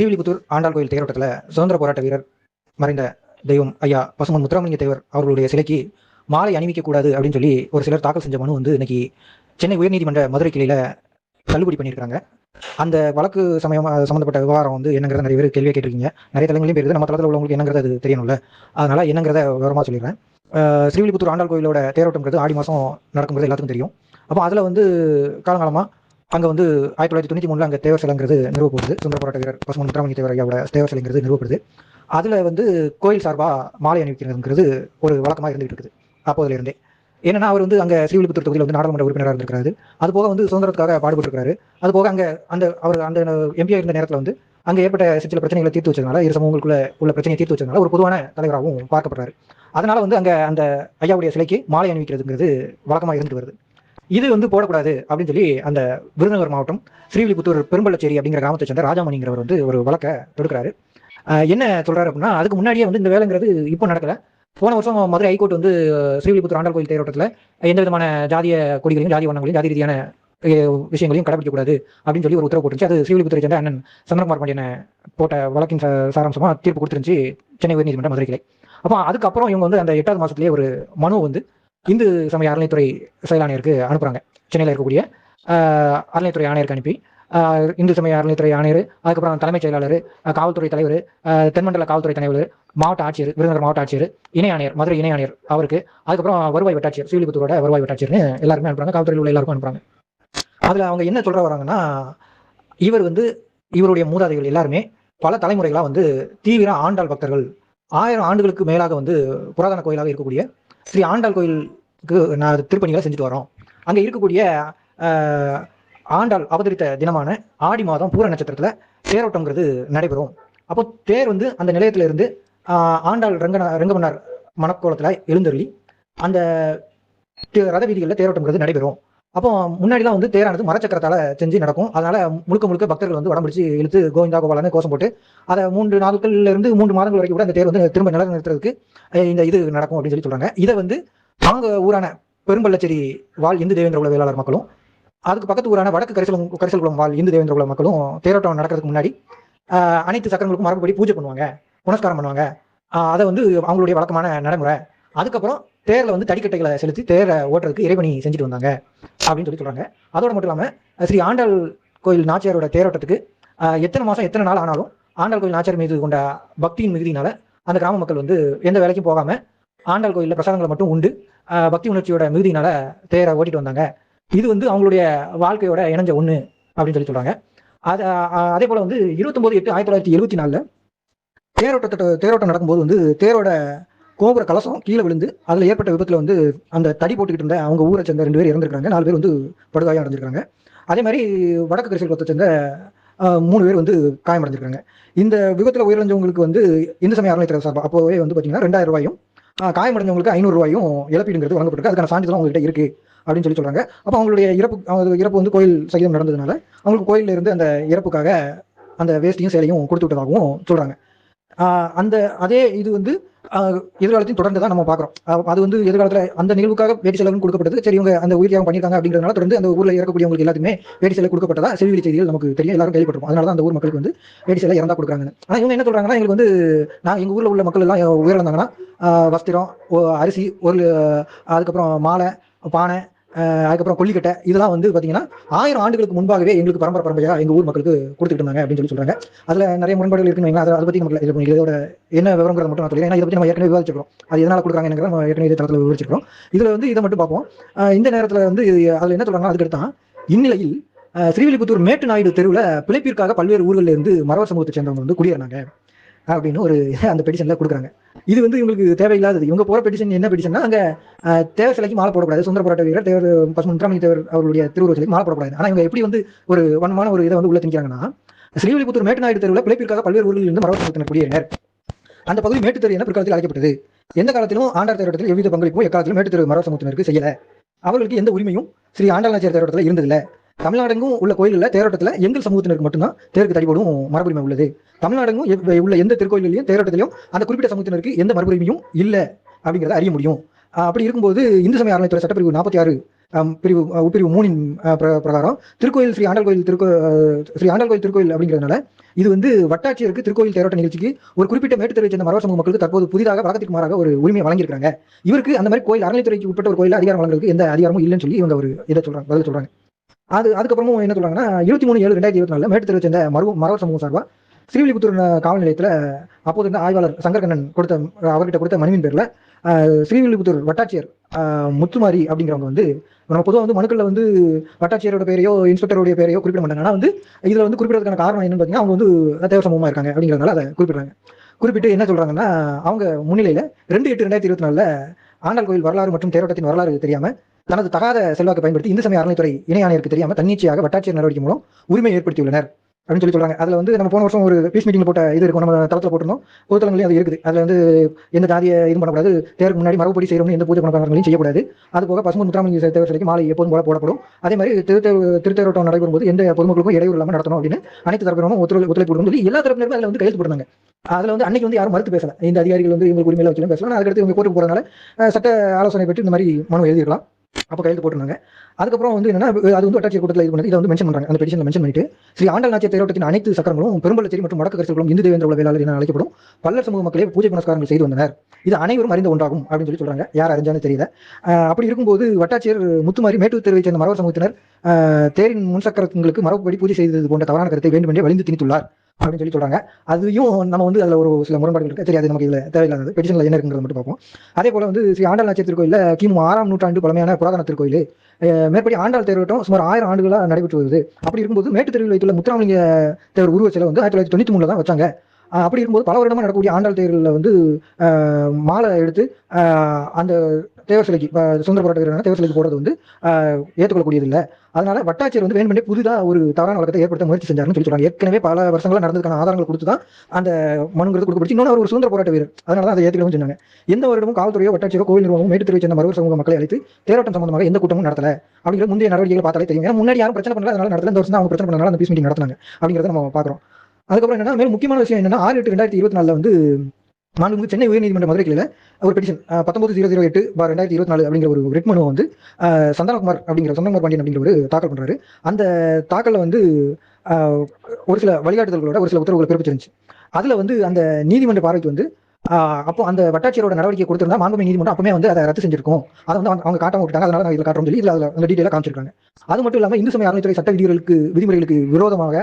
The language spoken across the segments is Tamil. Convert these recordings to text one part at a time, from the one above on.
ஸ்ரீவில்லிபுத்தூர் ஆண்டாள் கோயில் தேரோட்டத்தில் சுதந்திர போராட்ட வீரர் மறைந்த தெய்வம் ஐயா பசுமன் முத்துராமலிங்க தேவர் அவர்களுடைய சிலைக்கு மாலை அணிவிக்கக்கூடாது அப்படின்னு சொல்லி ஒரு சிலர் தாக்கல் செஞ்ச மனு வந்து இன்னைக்கு சென்னை உயர்நீதிமன்ற மதுரை கிளையில் தள்ளுபடி பண்ணியிருக்காங்க அந்த வழக்கு சமயம் சம்மந்தப்பட்ட விவகாரம் வந்து என்னங்கிறத நிறைய பேர் கேள்வியாக கேட்டிருக்கீங்க. நிறைய தளங்களையும் பேருது நம்ம தளத்தில் உள்ளவங்களுக்கு என்னங்கிறது அது தெரியணும்ல. அதனால என்னங்கிறத விவரமாக சொல்லிடுறேன். ஸ்ரீவில்லிபுத்தூர் ஆண்டாள் கோயிலோட தேரோட்டம்ங்கிறது ஆடி மாதம் நடக்குங்கிறது எல்லாத்துக்கும் தெரியும். அப்போ அதில் வந்து காலங்காலமாக அங்கே வந்து ஆயிரத்தி தொள்ளாயிரத்தி தொண்ணூற்றி மூணில் அங்கே தேவர் சிலைங்கிறது நிறுவப்படுது சுந்தர போராட்ட வீரர் பசுமன் முத்துராமலிங்க தேவர் ஐயாவோட தேவர் சிலைங்கிறது நிறுவப்படுது. அதில் வந்து கோயில் சார்பாக மாலை அணிவிக்கிறதுங்கிறது ஒரு வழக்கமாக இருந்துகிட்டு இருக்குது. அப்போதுல இருந்தே. ஏன்னா அவர் வந்து அங்கே ஸ்ரீவில்லிபுத்தூர் தொகுதியில் வந்து நாடாளுமன்ற உறுப்பினராக இருந்திருக்காரு அது போக வந்து சுதந்திரத்துக்காக பாடுபட்டிருக்காரு அது போக அங்கே அந்த அவர் அந்த எம்பியாக இருந்த நேரத்தில் வந்து அங்கே ஏற்பட்ட சில பிரச்சனைகளை தீர்த்து வச்சதுனால இரு சமூகங்களுக்குள்ள உள்ள பிரச்சனையை தீர்த்து வச்சதுனால ஒரு பொதுவான தலைவராகவும் பார்க்கப்படுறாரு. அதனால வந்து அங்கே அந்த ஐயாவுடைய சிலைக்கு மாலை அணிவிக்கிறதுங்கிறது வழக்கமாக இருந்துட்டு வருது. இது வந்து போடக்கூடாது அப்படின்னு சொல்லி அந்த விருதுநகர் மாவட்டம் ஸ்ரீவில்லிபுத்தூர் பெரும்பள்ளச்சேரி அப்படிங்கிற கிராமத்தை சேர்ந்த ராஜாமணிங்கிறவர் வந்து ஒரு வழக்கை தொடுக்கிறாரு. என்ன சொல்றாரு அப்படின்னா அதுக்கு முன்னாடியே வந்து இந்த வேலைங்கிறது இப்போ நடக்கல. போன வருஷம் மதுரை ஹைகோர்ட் வந்து ஸ்ரீவில்லிபுத்தூர் ஆண்டாள் கோயில் தேரோட்டத்தில் எந்த விதமான ஜாதிய கொடிகளையும் ஜாதி வண்ணங்களையும் ஜாதி ரீதியான விஷயங்களையும் கடைபிடிக்கக்கூடாது அப்படின்னு சொல்லி ஒரு உத்தரவு போட்டுருச்சு அது ஸ்ரீவில்லிபுத்தூரை சேர்ந்த அண்ணன் சந்திரகுமார் பாண்டியனை போட்ட வழக்கின் சா- சாராம்சமா தீர்ப்பு கொடுத்துருந்துச்சு சென்னை உயர்நீதிமன்ற மதுரை கிளை அப்போ அதுக்கப்புறம் இவங்க வந்து அந்த எட்டாவது மாசத்துலயே ஒரு மனு வந்து இந்து சமய அறநிலைத்துறை செயல் ஆணையருக்கு அனுப்புறாங்க. சென்னையில் இருக்கக்கூடிய அறநிலைத்துறை ஆணையருக்கு அனுப்பி இந்து சமய அறநிலைத்துறை ஆணையர் அதுக்கப்புறம் தலைமைச் செயலாளர் காவல்துறை தலைவர் தென்மண்டல காவல்துறை தலைவர் மாவட்ட ஆட்சியர் விருதுநகர் மாவட்ட ஆட்சியர் இணை ஆணையர் மதுரை இணை ஆணையர் அவருக்கு அதுக்கப்புறம் வருவாய் வட்டாட்சியர் ஸ்ரீவில்லிபுத்தூரோட வருவாய் வட்டாட்சியர்னு எல்லாருமே அனுப்புறாங்க. காவல்துறையில் உள்ள எல்லாருக்கும் அனுப்புறாங்க. அதுல அவங்க என்ன சொல்ற வராங்கன்னா இவர் வந்து இவருடைய மூதாதைகள் எல்லாருமே பல தலைமுறைகளாக வந்து தீவிர ஆண்டாள் பக்தர்கள் ஆயிரம் ஆண்டுகளுக்கு மேலாக வந்து புராதன கோயிலாக இருக்கக்கூடிய ஸ்ரீ ஆண்டாள் கோயிலுக்கு நான் திருப்பணிகளை செஞ்சுட்டு வரோம். அங்கே இருக்கக்கூடிய ஆண்டாள் அவதரித்த தினமான ஆடி மாதம் பூர நட்சத்திரத்தில் தேரோட்டங்கிறது நடைபெறும். அப்போ தேர் வந்து அந்த நிலையத்தில் இருந்து ஆண்டாள் ரங்கன ரங்கமன்னார் மணக்கோலத்தில் எழுந்தருளி அந்த தே- ரத வீதிகளில் தேரோட்டங்கிறது நடைபெறும். அப்போ முன்னாடிலாம் வந்து தேரானது மரச்சக்கரத்தால செஞ்சு நடக்கும். அதனால முழுக்க முழுக்க பக்தர்கள் வந்து உடம்பிடிச்சு இழுத்து கோவிந்தா கோபாலன்னு கோஷம் போட்டு அதை மூன்று நாட்கள்ல இருந்து மூன்று மாதங்கள் வரைக்கும் கூட அந்த தேர் வந்து திரும்ப நில நிறுத்துறதுக்கு இந்த இது நடக்கும் அப்படின்னு சொல்லி சொல்றாங்க. இதை வந்து அவங்க ஊரான பெரும்பள்ளச்சேரி வாழ் இந்து தேவேந்திர குல வேளாளர் மக்களும் அதுக்கு பக்கத்து ஊரான வடக்கு கரிசலம் கரிசல்குளம் வாழ் இந்து தேவேந்திர குல மக்களும் தேரோட்டம் நடக்கிறதுக்கு முன்னாடி அனைத்து சக்கரங்களுக்கும் மரபுப்படி பூஜை பண்ணுவாங்க புனஸ்காரம் பண்ணுவாங்க. அதை வந்து அவங்களுடைய வழக்கமான நடைமுறை. அதுக்கப்புறம் தேரில் வந்து தடிக்கட்டைகளை செலுத்தி தேரை ஓட்டுறதுக்கு இறைவனி செஞ்சுட்டு வந்தாங்க அப்படின்னு சொல்லி சொல்கிறாங்க அதோட மட்டும் இல்லாமல் ஸ்ரீ ஆண்டாள் கோயில் நாச்சியாரோட தேரோட்டத்துக்கு எத்தனை மாதம் எத்தனை நாள் ஆனாலும் ஆண்டாள் கோயில் நாச்சியார் மீது கொண்ட பக்தியின் மிகுதினால அந்த கிராம மக்கள் வந்து எந்த வேலைக்கும் போகாமல் ஆண்டாள் கோயிலில் பிரசாதங்களை மட்டும் உண்டு பக்தி உணர்ச்சியோட மிகுதினால தேரை ஓட்டிட்டு வந்தாங்க. இது வந்து அவங்களுடைய வாழ்க்கையோட இணைஞ்ச ஒன்று அப்படின்னு சொல்லி சொல்கிறாங்க அது அதே போல் வந்து இருபத்தொம்போது எட்டு ஆயிரத்தி தொள்ளாயிரத்தி எழுபத்தி நாலில் தேரோட்டத்தோட தேரோட்டம் நடக்கும்போது வந்து தேரோட கோபுர கலசம் கீழே விழுந்து அதில் ஏற்பட்ட விபத்தில் வந்து அந்த தடி போட்டுக்கிட்டு இருந்த அவங்க ஊரை சேர்ந்த ரெண்டு பேர் இறந்துருக்காங்க நாலு பேர் வந்து படுகாயம் அடைஞ்சிருக்காங்க அதே மாதிரி வடக்கு கரிசல் குளத்தை சேர்ந்த மூணு பேர் வந்து காயமடைஞ்சிருக்காங்க இந்த விபத்தில் உயிரிழந்தவங்களுக்கு வந்து இந்து சமய அறநிலையத்துறை சார்பாக அப்போவே வந்து பார்த்தீங்கன்னா ரெண்டாயிரம் ரூபாயும் காயமடைஞ்சவங்களுக்கு ஐநூறு ரூபாயும் இழப்பீடுங்கிறது வழங்கப்பட்டிருக்கு. அதுக்கான சான்றிதழ் அவங்ககிட்ட இருக்கு அப்படின்னு சொல்லி சொல்றாங்க. அப்போ அவங்களுடைய இறப்பு அவங்க இறப்பு வந்து கோயில் சகிதம் நடந்ததுனால அவங்களுக்கு கோயிலில் இருந்து அந்த இறப்புக்காக அந்த வேஸ்டியும் சேலையும் கொடுத்து விட்டதாகவும் சொல்றாங்க. அந்த அதே இது வந்து எதிர்காலத்தையும் தொடர்ந்து தான் நம்ம பார்க்குறோம். அது வந்து எதிர்காலத்தில் அந்த நிகழ்வுக்காக வேட்டி செலவு கொடுக்கப்பட்டது சரி இவங்க அந்த உயிர் தியாகம் பண்ணியிருக்காங்க அப்படிங்கிறதுனால தொடர்ந்து அந்த ஊரில் இறக்கக்கூடியவங்களுக்கு எல்லாத்துக்குமே வேட்டி செலவு கொடுக்கப்பட்டதா செவிலி செய்திகள் நமக்கு தெரியும். எல்லாரும் கேள்விப்பட்டிருப்போம். அதனால தான் அந்த ஊர் மக்களுக்கு வந்து வேட்டி செலவு இறந்தா கொடுக்குறாங்க ஆனால் இவங்க என்ன சொல்கிறாங்கன்னா எங்களுக்கு வந்து நான் எங்கள் ஊரில் உள்ள மக்கள் எல்லாம் உயிரிழந்தாங்கன்னா வஸ்திரம் அரிசி ஒரு அதுக்கப்புறம் மாலை பானை அதுக்கப்புறம் கொல்லிக்கட்டை. இதெல்லாம் வந்து பார்த்தீங்கன்னா ஆயிரம் ஆண்டுகளுக்கு முன்பாகவே எங்களுக்கு பரம்பரை பரம்பரையா எங்கள் ஊர் மக்களுக்கு கொடுத்துட்டு இருந்தாங்க அப்படின்னு சொல்லி சொல்றாங்க. அதுல நிறைய முரண்பாடுகள் இருக்குன்னு அதை அதை பத்தி நம்ம இதோட என்ன விவரங்கிறத மட்டும் நான் சொல்லிடுறேன் ஏன்னா இதை பத்தி நம்ம ஏற்கனவே விவாதிச்சிருக்கோம் அது எதனால கொடுக்குறாங்க நம்ம ஏற்கனவே இதே தளத்தில் விவரிச்சிருக்கோம் இதுல வந்து இதை மட்டும் பார்ப்போம். இந்த நேரத்துல வந்து அதில் அதுல என்ன சொல்றாங்கன்னா அதுக்கடுத்தான் இந்நிலையில் ஸ்ரீவில்லிபுத்தூர் மேட்டு நாயுடு தெருவில் பிழைப்பிற்காக பல்வேறு ஊர்களில் இருந்து மரவர் சமூகத்தை சேர்ந்தவங்க வந்து குடியேறினாங்க. அப்படின்னு ஒரு அந்த பெட்டிஷன்ல கொடுக்குறாங்க. இது வந்து இவங்களுக்கு தேவையில்லாதது. இவங்க போற பெட்டிஷன் என்ன பெட்டிஷன்னா அங்க ஆஹ், தேவர் சிலைக்கு மாலை போடக்கூடாது. சுந்தர போராட்ட வீரர் தேவர் பசுமன் தேவர் அவருடைய திருவுருவ சிலைக்கு மாலை போடக்கூடாது. ஆனா இவங்க எப்படி வந்து ஒரு வன்மான ஒரு இதை வந்து உள்ள திணிக்கிறாங்கன்னா ஸ்ரீவில்லிபுத்தூர் மேட்டுநாயுடு தெருவில் பிழைப்பிற்காக பல்வேறு ஊர்களில் இருந்து மரவர் சமூகத்தினர் குடியேறினர் அந்த பகுதி மேட்டுத்தெரு என பிற்காலத்தில் அழைக்கப்பட்டது. எந்த காலத்திலும் ஆண்டார் தேரோட்டத்தில் எவ்வித பங்களிப்பும் எக்காலத்திலும் மேட்டுத்தெரு மரபு சமூகத்தினருக்கு செய்யல. அவர்களுக்கு எந்த உரிமையும் ஸ்ரீ ஆண்டாளநாச்சியார் தேரோட்டத்தில் இருந்ததில்லை. தமிழ்நாடெங்கும் உள்ள கோயில்களில் தேரோட்டத்தில் எங்கள் சமூகத்தினருக்கு மட்டும்தான் தேருக்கு தடிபடும் மரபுரிமை உள்ளது. தமிழ்நாடெங்கும் உள்ள எந்த திருக்கோயிலையும் தேரோட்டத்திலையும் அந்த குறிப்பிட்ட சமூகத்தினருக்கு எந்த மறுபுரிமையும் இல்லை அப்படிங்கிறத அறிய முடியும். அப்படி இருக்கும்போது இந்து சமய அறநிலைத்துறை சட்டப்பிரிவு நாற்பத்தி ஆறு பிரிவு அஹ், உட்பிரிவு மூணின் பிர- பிரகாரம் திருக்கோயில் ஸ்ரீ ஆண்டாள் கோயில் திருக்கோ ஸ்ரீ ஆண்டாள் கோயில் திருக்கோயில் அப்படிங்கிறதுனால இது வந்து வட்டாட்சியருக்கு திருக்கோயில் தேரோட்ட நிகழ்ச்சிக்கு ஒரு குறிப்பிட்ட மேட்டுத்தெருவை சேர்ந்த மரவ சமூக மக்களுக்கு தற்போது புதிதாக வழக்கத்திற்கு மாறாக ஒரு உரிமை வழங்கியிருக்காங்க இவருக்கு அந்த மாதிரி கோயில் அறநிலைத்துறைக்கு உட்பட்ட ஒரு கோயில் அதிகாரம் வழங்குறதுக்கு எந்த அதிகாரமும் இல்லைன்னு சொல்லி இவங்க ஒரு இதை சொல்றாங்க பதில் சொல்றாங்க. அது அதுக்கப்புறமும் என்ன சொல்றாங்கன்னா இருபத்தி மூணு ஏழு ரெண்டாயிரத்தி இருபத்தி நாலு மேட்டுத்தெருவை சேர்ந்த மரவ மரவ சமூகம் சார்பா ஸ்ரீவில்லிபுத்தூர் காவல் நிலையத்தில் அப்போது இருந்த ஆய்வாளர் சங்கர்கண்ணன் கொடுத்த அவர்கிட்ட கொடுத்த மனுவின் பேரில் ஸ்ரீவில்லிபுத்தூர் வட்டாட்சியர் முத்துமாரி அப்படிங்கிறவங்க வந்து நம்ம பொதுவாக வந்து மனுக்களில் வந்து வட்டாட்சியரோட பேரையோ இன்ஸ்பெக்டருடைய பேரையோ குறிப்பிட மாட்டாங்க. ஆனால் வந்து இதில் வந்து குறிப்பிடறதுக்கான காரணம் என்னன்னு பார்த்தீங்கன்னா அவங்க வந்து தேவ சமூகமாக இருக்காங்க அப்படிங்கிறதுனால அதை குறிப்பிடுறாங்க. குறிப்பிட்டு என்ன சொல்கிறாங்கன்னா அவங்க முன்னிலையில் ரெண்டு எட்டு ரெண்டாயிரத்தி இருபத்தி நாலில் ஆண்டாள் கோயில் வரலாறு மற்றும் தேரோட்டத்தின் வரலாறு தெரியாமல் தனது தகாத செல்வாக்கு பயன்படுத்தி இந்து சமய அறநிலைத்துறை இணை ஆணையருக்கு தெரியாம தன்னிச்சையாக வட்டாட்சியர் நடவடிக்கை மூலம் உரிமை ஏற்படுத்தியுள்ளனர். அப்படின்னு சொல்லி சொல்றாங்க. அதுல வந்து நம்ம போன வருஷம் ஒரு பீஸ் மீட்டிங் போட்ட இது இருக்கும். நம்ம தளத்துல போட்டிருந்தோம். பொதுத்தளங்களையும் அது இருக்குது. அதுல வந்து எந்த ஜாதியை இது பண்ணக்கூடாது தேருக்கு முன்னாடி மரபுப்படி செய்யணும் எந்த பூஜை பணக்காரங்களையும் செய்யக்கூடாது. அது போக பசுமன் முத்தாமணி தேவர் சிலைக்கு மாலை எப்போதும் போல போடப்படும். அதே மாதிரி திருத்தேர் திருத்தேரோட்டம் நடைபெறும் போது எந்த பொதுமக்களுக்கும் இடையூறு இல்லாமல் நடத்தணும் அப்படின்னு அனைத்து தரப்பினரும் ஒத்துழை ஒத்துழைப்பு கொடுக்கணும் சொல்லி எல்லா தரப்பினருமே அதுல வந்து கையெழுத்து போட்டாங்க அதுல வந்து அன்னைக்கு வந்து யாரும் மறுத்து பேசல. இந்த அதிகாரிகள் வந்து இவங்களுக்கு உரிமையில வச்சு பேசலாம் அதுக்கடுத்து இவங்க கோர்ட்டுக்கு போறதுனால சட்ட ஆலோசனை பெற்று இந்த மாதிரி மனு எழுதிக்கலாம் அப்போ கையெழுத்து போட்டிருந்தாங்க. அதுக்கப்புறம் வந்து என்னன்னா அது வந்து வட்டாட்சியர் கூட்டத்தில் இது பண்ணி இதை வந்து மென்ஷன் பண்ணுறாங்க அந்த பெட்டிஷன்ல மென்ஷன் பண்ணிட்டு ஸ்ரீ ஆண்டாள் நாச்சியர் தேரோட்டத்தின் அனைத்து சக்கரங்களும் பெரும்பலச்சேரி மற்றும் வடக்கு கரிசல்களும் இந்து தேவேந்திர உள்ள வேளாளர் என அழைக்கப்படும் பல்லர் சமூக மக்களே பூஜை புனஸ்காரங்கள் செய்து வந்தனர். இது அனைவரும் அறிந்த ஒன்றாகும் அப்படின்னு சொல்லி சொல்றாங்க. யார் அறிஞ்சாலும் தெரியல. அப்படி இருக்கும்போது வட்டாட்சியர் முத்துமாரி மேட்டூர் தெருவை சேர்ந்த மரவர் சமூகத்தினர் தேரின் முன்சக்கரங்களுக்கு மரபுப்படி பூஜை செய்தது போன்ற தவறான கருத்தை வேண்டுமென்றே வலிந்து திணித்துள்ளார். அப்படின்னு சொல்லி சொல்றாங்க. அதையும் நம்ம வந்து அதுல ஒரு சில முரண்பாடுகள் இருக்கு. தெரியாது நமக்கு இதுல தேவையில்லாதது. பெட்டிஷன்ல என்ன இருக்குங்கிறத மட்டும் பார்ப்போம். அதே போல வந்து ஸ்ரீ ஆண்டாள் நாச்சியர் திருக்கோயில்ல கிமு ஆறாம் நூற்றாண்டு பழமையான புராதன திருக்கோயில். மேற்படி ஆண்டாள் தேரோட்டம் சுமார் ஆயிரம் ஆண்டுகளாக நடைபெற்று வருது. அப்படி இருக்கும்போது மேட்டு தெருவில் வைத்துள்ள முத்துராமலிங்க தேவர் உருவச்சிலை வந்து ஆயிரத்தி தொள்ளாயிரத்தி தொண்ணூத்தி மூணுல தான் வச்சாங்க. அப்படி இருக்கும்போது பல வருடமா நடக்கக்கூடிய ஆண்டாள் தேர்தலில் வந்து மாலை எடுத்து அந்த தேவர் சிலைக்கு சுந்தர போராட்ட தேவர் சிலைக்கு போடுறது வந்து அஹ், ஏற்றுக்கொள்ளக்கூடியது இல்லை அதனால வட்டாட்சியர் வந்து வேணுமென்றே புதிதா ஒரு தவறான வழக்கத்தை ஏற்படுத்த முயற்சி செஞ்சாருன்னு சொல்லி சொல்றாங்க. ஏற்கனவே பல வருஷங்களா நடந்ததுக்கான ஆதாரங்கள் கொடுத்து தான் அந்த மனுங்கிறது கொடுக்கப்பட்டு இன்னொன்று ஒரு சுதந்திர போராட்ட வீரர். அதனால தான் அதை ஏற்றுக்கணும்னு சொன்னாங்க. எந்த வருடமும் காவல்துறையோ வட்டாட்சியோ கோவில் நிர்வாகம் மேட்டு தெருவை சேர்ந்த மருவர் சமூக மக்களை அழைத்து தேரோட்டம் சம்பந்தமாக எந்த கூட்டமும் நடத்தல அப்படிங்கிற முந்தைய நடவடிக்கைகள் பார்த்தாலே தெரியும். ஏன்னா முன்னாடி யாரும் பிரச்சனை பண்ணல. அதனால நடத்தல. இந்த வருஷம் அவங்க பிரச்சனை பண்ணனால அந்த பீஸ் மீட்டிங் நடத்தினாங்க அப்படிங்கிறத நம்ம பார்க்குறோம் அதுக்கப்புறம் என்னன்னா மேலும் முக்கியமான விஷயம் என்னன்னா ஆறு எட்டு ரெண்டாயிரத்தி இருபத்தி நாலில் வந்து மாண்புமிகு சென்னை உயர்நீதிமன்ற மதுரை கிளையில் ஒரு பெட்டிஷன் பத்தொன்பது ஜீரோ ஜீரோ எட்டு பார் ரெண்டாயிரத்தி இருபத்தி நாலு அப்படிங்கிற ஒரு ரிட் வந்து சந்தானகுமார் சந்தனகுமார் அப்படிங்கிற சந்தனகுமார் பாண்டியன் அப்படிங்கிற ஒரு தாக்கல் பண்றாரு. அந்த தாக்கல்ல வந்து ஒரு சில வழிகாட்டுதல்களோட ஒரு சில உத்தரவுகள் பிறப்பிச்சிருந்துச்சு. அதுல வந்து அந்த நீதிமன்ற பார்வைக்கு வந்து அப்போ அந்த வட்டாட்சியரோட நடவடிக்கை கொடுத்திருந்தா மாண்புமிகு நீதிமன்றம் அப்பவே வந்து அதை ரத்து செஞ்சிருக்கும். அதை வந்து அவங்க- அவங்க காட்டாம விட்டாங்க அதனால நான் இதில் காட்டுறோம் சொல்லி இதில் அதில் அந்த டீட்டெயிலாக காமிச்சிருக்காங்க. அது மட்டும் இல்லாமல் இந்து சமய அறநிலைத்துறை சட்ட விதிகளுக்கு விதிமுறைகளுக்கு விரோதமாக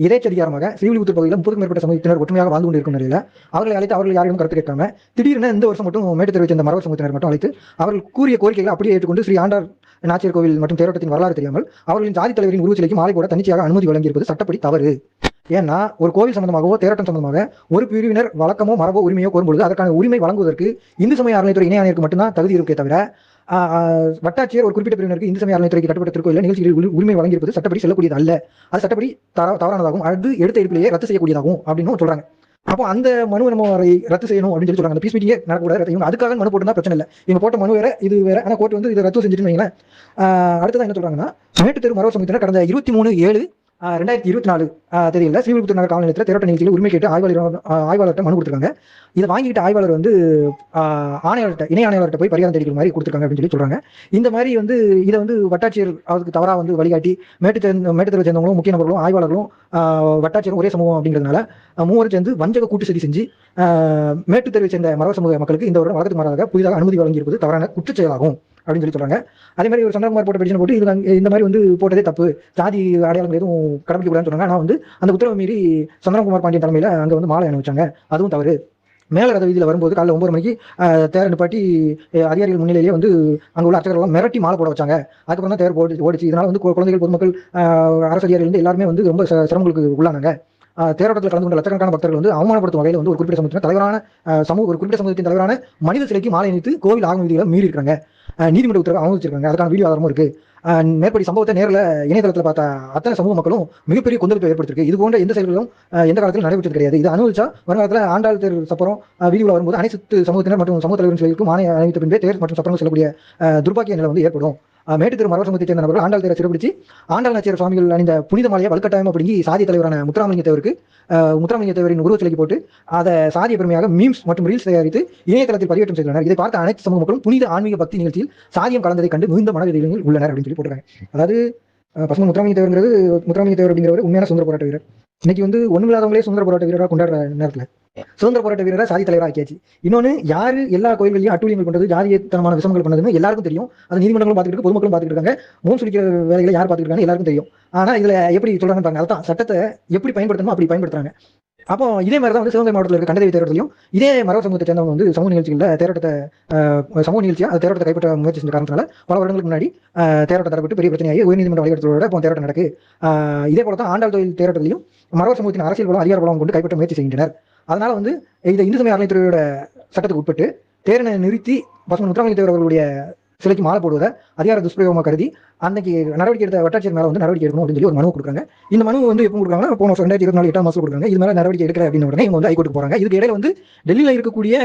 இறைச்சதிகாரமாக ஸ்ரீவில்லிபுத்தூர் பகுதியில் முப்பதுக்கும் மேற்பட்ட சமூகத்தினர் ஒற்றுமையாக வாழ்ந்து கொண்டிருக்கும் நிலையில் அவர்களை அழைத்து அவர்கள் யாரையும் கருத்து கேட்காம திடீர்னு இந்த வருஷம் மட்டும் மேட்டு தெரிவித்த இந்த மரவர் சமூகத்தினர் மட்டும் அழைத்து அவர்கள் கூறிய கோரிக்கைகளை அப்படியே ஏற்றுக்கொண்டு ஸ்ரீ ஆண்டார் நாச்சியர் கோவில் மற்றும் தேரோட்டத்தின் வரலாறு தெரியாமல் அவர்களின் ஜாதி தலைவரின் உருவச்சிலைக்கு மாலை கூட தன்னிச்சையாக அனுமதி வழங்கியிருப்பது சட்டப்படி தவறு. ஏன்னா ஒரு கோவில் சம்பந்தமாகவோ தேரோட்டம் சம்பந்தமாக ஒரு பிரிவினர் வழக்கமோ மரபோ உரிமையோ கோரும்பொழுது அதற்கான உரிமை வழங்குவதற்கு இந்து சமய அறநிலைத்துறை இணை மட்டும்தான் தகுதி இருக்கே தவிர வட்டாட்சியர் ஒரு குறிப்பிட்ட பிரிவினருக்கு இந்து சமய அறநிலைத்துறைக்கு கட்டுப்பட்ட திருக்கோயில் நிகழ்ச்சிகளில் உரிமை வழங்கியிருப்பது சட்டப்படி செல்லக்கூடியது அல்ல அது சட்டப்படி தவறானதாகும். அது எடுத்த எடுப்பிலேயே ரத்து செய்யக்கூடியதாகும் அப்படின்னு சொல்றாங்க. அப்போ அந்த மனு நம்ம ரத்து செய்யணும் அப்படின்னு சொல்லி சொல்றாங்க. அந்த பீஸ் மீட்டிங்கே நடக்கூடாது இவங்க அதுக்காக மனு போட்டுனா பிரச்சனை இல்லை. இவங்க போட்ட மனு வேற இது வேற. ஆனால் கோர்ட் வந்து இதை ரத்து செஞ்சுட்டு வைங்களேன். அடுத்ததான் என்ன சொல்றாங்கன்னா மேட்டு தெரு மரவ சமூகத்தினர் கடந்த இருபத்தி மூணு ஏழு ரெண்டாயிரத்தி இருபத்தி நாலு தேதியில் ஸ்ரீவில்புத்தூர் நகர் காவல் நிலையத்தில் திரட்ட நிகழ்ச்சியில் உரிமை கேட்டு ஆய்வாளர் ஆய்வாளர்கிட்ட மனு கொடுத்துருக்காங்க. இதை வாங்கிட்டு ஆய்வாளர் வந்து ஆணையாளர்கிட்ட இணை ஆணையாளர்கிட்ட போய் பரிகாரம் தேடிக்கிற மாதிரி கொடுத்துருக்காங்க அப்படின்னு சொல்லி சொல்றாங்க. இந்த மாதிரி வந்து இதை வந்து வட்டாட்சியர் அவருக்கு தவறாக வந்து வழிகாட்டி மேட்டு சேர்ந்த மேட்டு சேர்ந்தவங்களும் முக்கிய நபர்களும் ஆய்வாளர்களும் வட்டாட்சியரும் ஒரே சமூகம் அப்படிங்கிறதுனால மூவரும் சேர்ந்து வஞ்சக கூட்டு சதி செஞ்சு ஆஹ், சேர்ந்த மரவ சமூக மக்களுக்கு இந்த வருடம் வழக்கத்துக்கு மாறாக புதிதாக அனுமதி வழங்கியிருப்பது தவறான குற்றச்செயலாகும். அப்படின்னு சொல்லி சொல்றாங்க. அதே மாதிரி ஒரு சந்திரகுமார் போட்ட பெட்டிஷன் போட்டு இது இந்த மாதிரி வந்து போட்டதே தப்பு. ஜாதி அடையாளங்கள் எதுவும் கடைபிடிக்க கூடாதுன்னு சொன்னாங்க. ஆனால் வந்து அந்த உத்தரவை மீறி சந்திரகுமார் பாண்டியன் தலைமையில் அங்கே வந்து மாலை அனுப்பிச்சாங்க அதுவும் தவறு. மேல ரத வீதியில் வரும்போது காலைல ஒன்பது மணிக்கு தேர் நிப்பாட்டி அதிகாரிகள் முன்னிலையிலேயே வந்து அங்கே உள்ள எல்லாம் மிரட்டி மாலை போட வச்சாங்க. அதுக்கப்புறம் தான் தேர் போட்டு ஓடிச்சு. இதனால வந்து கு- குழந்தைகள் பொதுமக்கள் அரசு அதிகாரிகள் வந்து எல்லாருமே வந்து ரொம்ப சிரமங்களுக்கு உள்ளானாங்க. தேரோட்டத்தில் கலந்து கொண்ட லட்சக்கணக்கான பக்தர்கள் வந்து அவமானப்படுத்தும் வகையில் வந்து ஒரு குறிப்பிட்ட சமூகத்தின் தலைவரான சமூக ஒரு குறிப்பிட்ட சமூகத்தின் தலைவரான மனித சிலைக்கு மாலை அணிவித்து கோவில் ஆகும் விதிகளை மீறி இருக்காங்க நீதிமன்ற உத்தரவை அவமதிச்சிருக்காங்க அதுக்கான வீடியோ ஆதாரமும் இருக்கு. மேற்படி சம்பவத்தை நேரில் இணையதளத்தில் பார்த்த அத்தனை சமூக மக்களும் மிகப்பெரிய கொந்தளிப்பை ஏற்படுத்திருக்கு இது போன்ற எந்த செயல்களும் எந்த காலத்தில் நடைபெற்றது கிடையாது. இது அனுபவிச்சா வருங்காலத்தில் ஆண்டாள் தேர் சப்பரம் வீதியில் வரும்போது அனைத்து சமூகத்தினர் மற்றும் சமூக தலைவர்கள் செயலுக்கும் மானிய அணிவித்த பின்பே தேர் மற்றும் சப்பரம் செல்லக்கூடிய துர்பாக்கிய நிலை வந்து ஏற்படும். மேட்டு மரவர் சமூகத்தைச் சேர்ந்த நபர்கள் ஆண்டாள் தேரை சிறப்பிடிச்சு ஆண்டாள் நாச்சியார் சுவாமிகள் அணிந்த புனித மாலையை வலுக்கட்டாயம் அப்படிங்கி சாதி தலைவரான முத்துராமலிங்க தேவருக்கு முத்துராமலிங்க தேவரின் உருவச்சிலைக்கு போட்டு அதை சாதிய பெருமையாக மீம்ஸ் மற்றும் ரீல்ஸ் தயாரித்து இணையதளத்தில் பதிவேற்றம் செய்துள்ளனர். இதை பார்த்த அனைத்து சமூக மக்களும் புனித ஆன்மீக பக்தி நிகழ்ச்சியில் சாதியம் கலந்ததை கண்டு மிகுந்த மனவேதனையில் உள்ளனர் அப்படின்னு சொல்லி போட்டுருக்காங்க. அதாவது அஹ், பசுமன் முத்துராமலிங்க தேவருங்கிறது முத்துராமலிங்க தேவர் அப்படிங்கிறவர் உண்மையான சுந்தர போராட்ட வீரர். இன்னைக்கு வந்து ஒண்ணுமில்லாதவங்களே சுதந்திர போராட்ட வீரராக கொண்டாடுற நேரத்துல. சுதந்திர போராட்ட வீரரா சாதி தலைவராக ஆக்கியாச்சு. இன்னொன்னு யாரு எல்லா கோயில்களையும் அட்டூழியங்கள் பண்றது ஜாதியத்தனமான விஷயங்கள் பண்ணதுன்னு எல்லாருக்கும் தெரியும். அது நீதிமன்றங்களும் பார்த்துட்டு பொதுமக்களும் பார்த்துட்டு இருக்காங்க. மூணு சுடிக்கிற வேலைகளை யார் பார்த்துட்டு இருக்காங்க எல்லாருக்கும் தெரியும். ஆனா இதுல எப்படி சொல்றாங்க பாருங்க அதான் சட்டத்தை எப்படி பயன்படுத்தணுமோ அப்படி பயன்படுத்துறாங்க. அப்போ இதே மாதிரி தான் வந்து சிவகங்கை மாவட்டத்தில் இருக்க கண்டதேவி தேரோட்டத்திலையும் இதே மரவ சமூகத்தை சேர்ந்தவங்க வந்து சமூக நிகழ்ச்சிகளில் தேரோட்டத்தை சமூக நிகழ்ச்சியாக அந்த தேரோட்டத்தை கைப்பற்ற முயற்சி செஞ்ச காரணத்தினால பல வருடங்களுக்கு முன்னாடி தேரோட்டம் தரப்பட்டு பெரிய பிரச்சனையாகி உயர்நீதிமன்ற வழிகாட்டுதலோட இப்போ தேரோட்டம் நடக்கு. இதே போல தான் ஆண்டாள் தொழில் தேரோட்டத்திலையும் மரவ சமூகத்தின் அரசியல் பலம் அதிகார பலம் கொண்டு கைப்பற்ற முயற்சி செய்கின்றனர். அதனால வந்து இந்த இந்து சமய அறநிலைத்துறையோட சட்டத்துக்கு உட்பட்டு தேரனை நிறுத்தி பசுமன் முத்துராமலிங்க தேவர் அவர்களுடைய சிலைக்கு மாலை போடுவதை அதிகார துஷ்பிரயோகமாக கருதி அன்னைக்கு நடவடிக்கை எடுத்த வட்டாட்சியர் மேலே வந்து நடவடிக்கை எடுக்கணும் அப்படின்னு சொல்லி ஒரு மனு கொடுக்குறாங்க. இந்த மனு வந்து எப்போ கொடுக்குறாங்க போன வருஷம் ரெண்டாயிரத்தி இருபத்தி நாலு எட்டாம் மாசம் கொடுக்குறாங்க. இது மேலே நடவடிக்கை எடுக்கிற அப்படின்னு உடனே இவங்க வந்து ஹைகோர்ட்டுக்கு போகிறாங்க இதுக்கு இடையில வந்து டெல்லியில இருக்கக்கூடிய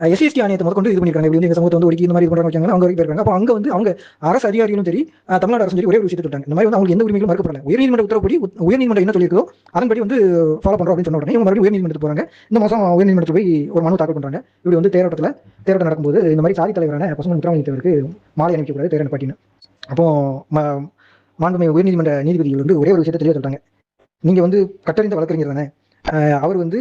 எஸ்சிஎஸ்டி ஆணையத்தை முதற்கொண்டு இது பண்ணிருக்காங்க. இப்படி வந்து எங்க சமூகத்தை வந்து ஒடுக்கி இந்த மாதிரி பண்றாங்க வச்சாங்க அவங்க வரைக்கும் போயிருக்காங்க அப்போ அங்க வந்து அவங்க அரசு அதிகாரிகளும் சரி தமிழ்நாடு அரசு சரி ஒரே ஒரு விஷயத்தை சொல்லிட்டாங்க இந்த மாதிரி வந்து அவங்க எந்த உரிமைகளும் மறுக்கப்படல. உயர்நீதிமன்ற உத்தரவுப்படி உயர்நீதிமன்றம் என்ன சொல்லியிருக்கோ அதன்படி வந்து ஃபாலோ பண்றோம் அப்படின்னு சொன்ன உடனே இவங்க மறுபடியும் உயர்நீதிமன்றத்துக்கு போறாங்க. இந்த மாசம் உயர்நீதிமன்றத்துக்கு போய் ஒரு மனு தாக்கல் பண்றாங்க. இப்படி வந்து தேரோட்டத்தில் தேரோட்டம் நடக்கும்போது இந்த மாதிரி சாதி தலைவரான பசுமன் முத்துராமலிங்க மாலை அணிவிக்கக்கூடாது தேரன் பாட்டின்னு. அப்போ மாண்புமை உயர்நீதிமன்ற நீதிபதிகள் வந்து ஒரே ஒரு விஷயத்தை தெளிவாக சொல்லிட்டாங்க. நீங்க வந்து கட்டறிந்த வழக்கறிஞர் தானே? அவர் வந்து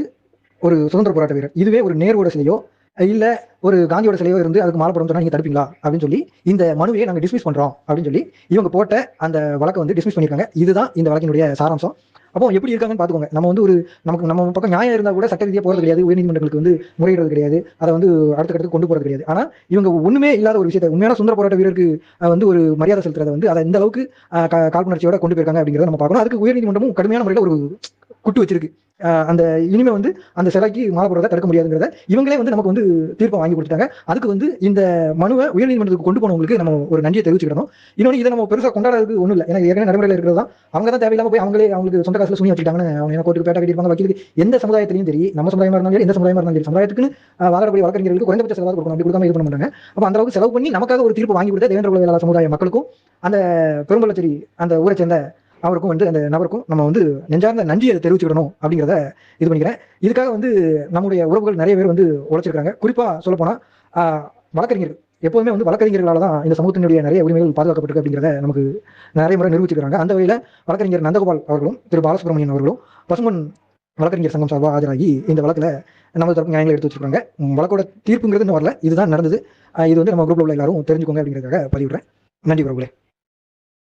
ஒரு சுதந்திர போராட்ட வீரர். இதுவே ஒரு நேர்வோட சிலையோ இல்லை ஒரு காந்தியோட சிலையோ இருந்து அதுக்கு மாலை போடணும் சொன்னா நீங்க தடுப்பீங்களா? அப்படின்னு சொல்லி இந்த மனுவையை நாங்கள் டிஸ்மிஸ் பண்றோம் அப்படின்னு சொல்லி இவங்க போட்ட அந்த வழக்கை வந்து டிஸ்மிஸ் பண்ணியிருக்காங்க. இதுதான் இந்த வழக்கினுடைய சாராம்சம். அப்போ எப்படி இருக்காங்கன்னு பாத்துக்கோங்க. நம்ம வந்து ஒரு நமக்கு நம்ம பக்கம் நியாயம் இருந்தா கூட சட்ட ரீதியாக போறது கிடையாது உயர்நீதிமன்றங்களுக்கு வந்து முறையிடுறது கிடையாது அதை வந்து அடுத்த கட்டத்துக்கு கொண்டு போறது கிடையாது. ஆனா இவங்க ஒண்ணுமே இல்லாத ஒரு விஷயத்தை உண்மையான சுந்தர போராட்ட வீரருக்கு வந்து ஒரு மரியாதை செலுத்துறதை வந்து அதை இந்த அளவுக்கு கா- காழ்ப்புணர்ச்சியோட கொண்டு போயிருக்காங்க அப்படிங்கிறத நம்ம பார்க்கணும். அதுக்கு உயர்நீதிமன்றமும் கடுமையான முறையில் ஒரு குட்டு வச்சிருக்கு. அந்த இனிமே வந்து அந்த சிலைக்கு மாலை போடுறத தடுக்க முடியாதுங்கிறத இவங்களே வந்து நமக்கு வந்து தீர்ப்பை வாங்கி கொடுத்துட்டாங்க. அதுக்கு வந்து இந்த மனுவை உயர்நீதிமன்றத்துக்கு கொண்டு போனவங்களுக்கு நம்ம ஒரு நன்றியை தெரிவிச்சுக்கணும் இன்னொன்று இதை நம்ம பெருசாக கொண்டாடுறதுக்கு ஒன்றும் இல்லை. எனக்கு ஏற்கனவே நடைமுறையில் இருக்கிறது தான். அவங்க தான் தேவையில்லாம போய் அவங்களே அவங்களுக்கு சொந்த காசில் சுனி வச்சுட்டாங்கன்னு அவங்க என்ன கோர்ட்டுக்கு பேட்டா கட்டிருப்பாங்க வக்கீலுக்கு. எந்த சமுதாயத்திலையும் சரி நம்ம சமுதாயமாக இருந்தாலும் சரி எந்த சமுதாயமாக இருந்தாலும் சரி சமுதாயத்துக்கு வாழக்கூடிய வழக்கறிஞர்களுக்கு குறைந்தபட்ச செலவாக கொடுக்கணும். அப்படி கொடுக்காம இது பண்ண மாட்டாங்க. அப்போ அந்த அளவுக்கு செலவு பண்ணி நமக்காக ஒரு தீர்ப்பு வாங்கி கொடுத்த தேவேந்திர குலவேலா சமுதாய மக்களுக்கும் அந்த பெரும்பலச்சேரி அந்த ஊரை சேர்ந்த அவருக்கும் வந்து அந்த நபருக்கும் நம்ம வந்து நெஞ்சார்ந்த நன்றியை தெரிவிச்சுக்கணும் அப்படிங்கிறத இது பண்ணிக்கிறேன். இதுக்காக வந்து நம்முடைய உறவுகள் நிறைய பேர் வந்து உழைச்சிருக்காங்க. குறிப்பாக சொல்ல போனா வழக்கறிஞர்கள். எப்போதுமே வந்து வழக்கறிஞர்களால் தான் இந்த சமூகத்தினுடைய நிறைய உரிமைகள் பாதுகாக்கப்பட்டிருக்கு அப்படிங்கிறத நமக்கு நிறைய முறை நிரூபிச்சிருக்காங்க. அந்த வகையில் வழக்கறிஞர் நந்தகோபால் அவர்களும் திரு பாலசுப்ரமணியன் அவர்களும் பசுமன் வழக்கறிஞர் சங்கம் சார்பாக ஆஜராகி இந்த வழக்கில் நமது தரப்பு நியாயங்களை எடுத்து வச்சிருக்காங்க. வழக்கோட தீர்ப்புங்கிறது இன்னும் வரல. இதுதான் நடந்தது. இது வந்து நம்ம குரூப்பில் உள்ள எல்லாரும் தெரிஞ்சுக்கோங்க அப்படிங்கிறதுக்காக பதிவிடுறேன். நன்றி உறவுகளே.